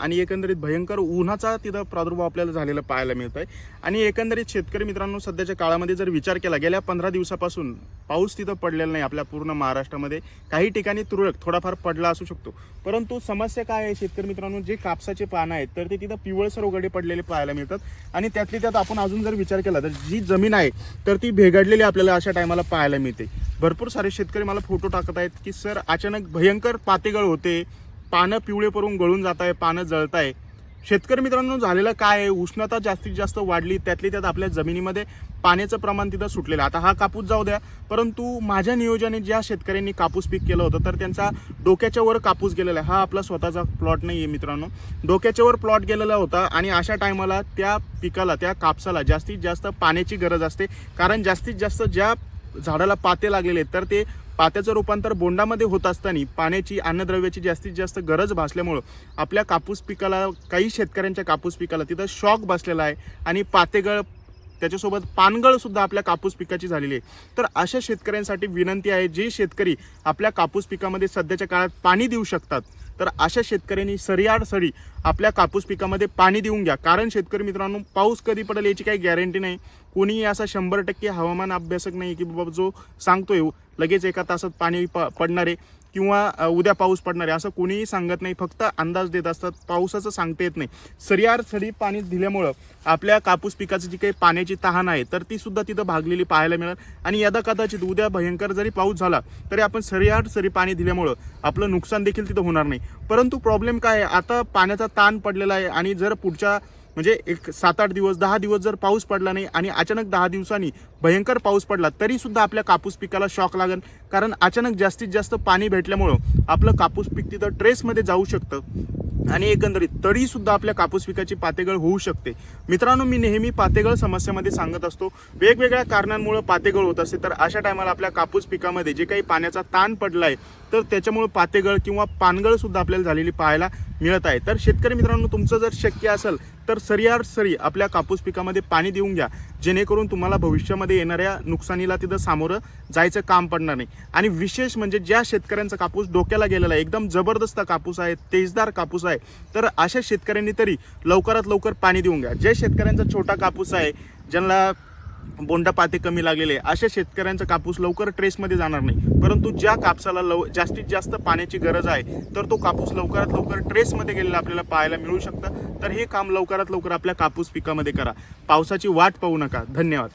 आणि एकंदरीत भयंकर उन्हाचा तिथं प्रादुर्भाव आपल्याला झालेला पाहायला मिळत आहे आणि एकंदरीत शेतकरी मित्रांनो सध्याच्या काळामध्ये जर विचार केला गेल्या पंधरा दिवसापासून पाऊस तिथं पडलेला नाही आपल्या पूर्ण महाराष्ट्रामध्ये. काही ठिकाणी तुरळक थोडाफार पडला असू शकतो. परंतु समस्या काय आहे शेतकरी मित्रांनो जे कापसाचे पानं आहेत तर ते तिथं पिवळसर उघडे पडलेले पाहायला मिळतात. आणि त्यातली त्यात आपण अजून जर विचार केला तर जी जमीन आहे तर ती भेगाडलेली आपल्याला अशा टायमाला पाहायला मिळते. भरपूर सारे शेतकरी मला फोटो टाकत आहेत की सर अचानक भयंकर पातेगळ होते. पानं पिवळे पडून गळून जात आहे पानं जळत आहे शेतकरी मित्रांनो झालेलं काय आहे? उष्णता जास्तीत जास्त वाढली त्यातली त्यात आपल्या जमिनीमध्ये पाण्याचं प्रमाण तिथं सुटलेलं आता हा कापूस जाऊ द्या परंतु माझ्या नियोजने ज्या शेतकऱ्यांनी कापूस पीक केलं होतं तर त्यांचा डोक्याच्या वर कापूस गेलेला आहे. हा आपला स्वतःचा प्लॉट नाही आहे मित्रांनो. डोक्याच्या वर प्लॉट गेलेला होता आणि अशा टायमाला त्या पिकाला त्या कापसाला जास्तीत जास्त पाण्याची गरज असते. कारण जास्तीत जास्त ज्या झाडाला पाते लागलेले तर ते पात्याचं रूपांतर बोंडामध्ये होत असताना पाण्याची अन्नद्रव्याची जास्तीत जास्त गरज भासल्यामुळं आपल्या कापूस पिकाला काही शेतकऱ्यांच्या कापूस पिकाला तिथं शॉक बसलेला आहे आणि पातेगळ त्याच्यासोबत पानगळसुद्धा आपल्या कापूस पिकाची झालेली आहे. तर अशा शेतकऱ्यांसाठी विनंती आहे जे शेतकरी आपल्या कापूस पिकामध्ये सध्याच्या काळात पाणी देऊ शकतात तर अशा शेतकऱ्यांनी सरियाड सरी आपल्या कापूस पिकामध्ये पाणी देऊन घ्या. कारण शेतकरी मित्रांनो पाऊस कधी पडेल याची काही गॅरंटी नाही. कोणीही असा शंभर टक्के हवामान अभ्यासक नाही की बाबा जो सांगतोय लगेच एका तासात पाणी प पडणारे किंवा उद्या पाऊस पडणार आहे असं कोणीही सांगत नाही. फक्त अंदाज देत असतात. पावसाचं सांगता येत नाही. सरियार सरी पाणी दिल्यामुळं आपल्या कापूस पिकाची जी काही पाण्याची तहान आहे तर ती सुद्धा तिथं भागलेली पाहायला मिळेल. आणि यदा कदाचित उद्या भयंकर जरी पाऊस झाला तरी आपण सरियार सरी पाणी दिल्यामुळं आपलं नुकसान देखील तिथं होणार नाही. परंतु प्रॉब्लेम काय आहे? आता पाण्याचा ताण पडलेला आहे आणि जर पुढच्या म्हणजे एक सात आठ दिवस दहा दिवस जर पाऊस पडला नाही आणि अचानक दहा दिवसांनी भयंकर पाऊस पडला तरी सुद्धा आपल्या कापूस पिकाला शॉक लागेल. कारण अचानक जास्तीत जास्त पाणी भेटल्यामुळं आपलं कापूस पीक तिथं ट्रेसमध्ये जाऊ शकतं आणि एकंदरीत तरी सुद्धा आपल्या कापूस पिकाची पातेगळ होऊ शकते. मित्रांनो मी नेहमी पातेगळ समस्यामध्ये सांगत असतो वेगवेगळ्या कारणांमुळे पातेगळ होत असते तर अशा टायमाला आपल्या कापूस पिकामध्ये जे काही पाण्याचा ताण पडला आहे तर त्याच्यामुळे पातेगळ किंवा पानगळ सुद्धा आपल्याला झालेली पाहायला मिळत आहे. तर शेतकरी मित्रांनो तुमचं जर शक्य असेल तर सरियार सरी आपल्या कापूस पिकामध्ये पाणी देऊन घ्या. जेणेकरून तुम्हाला भविष्यामध्ये येणाऱ्या नुकसानीला तिथं सामोरं जायचं काम पडणार नाही. आणि विशेष म्हणजे ज्या शेतकऱ्यांचा कापूस डोक्याला गेलेला आहे एकदम जबरदस्त कापूस आहे तेजदार कापूस आहे तर अशा शेतकऱ्यांनी तरी लवकरात लवकर पाणी देऊन घ्या. जे शेतकऱ्यांचा छोटा कापूस आहे ज्यांना बोंडा पाते कमी लागलेले आहे, अशा शेतकऱ्यांचा कापूस लवकर ट्रेसमध्ये जाणार नाही. परंतु ज्या कापसाला लव जास्तीत जास्त पाण्याची गरज आहे तर तो कापूस लवकरात लवकर ट्रेसमध्ये गेलेला आपल्याला पाहायला मिळू शकतं. तर हे काम लवकरात लवकर आपल्या कापूस पिकामध्ये करा. पावसाची वाट पाहू नका. धन्यवाद.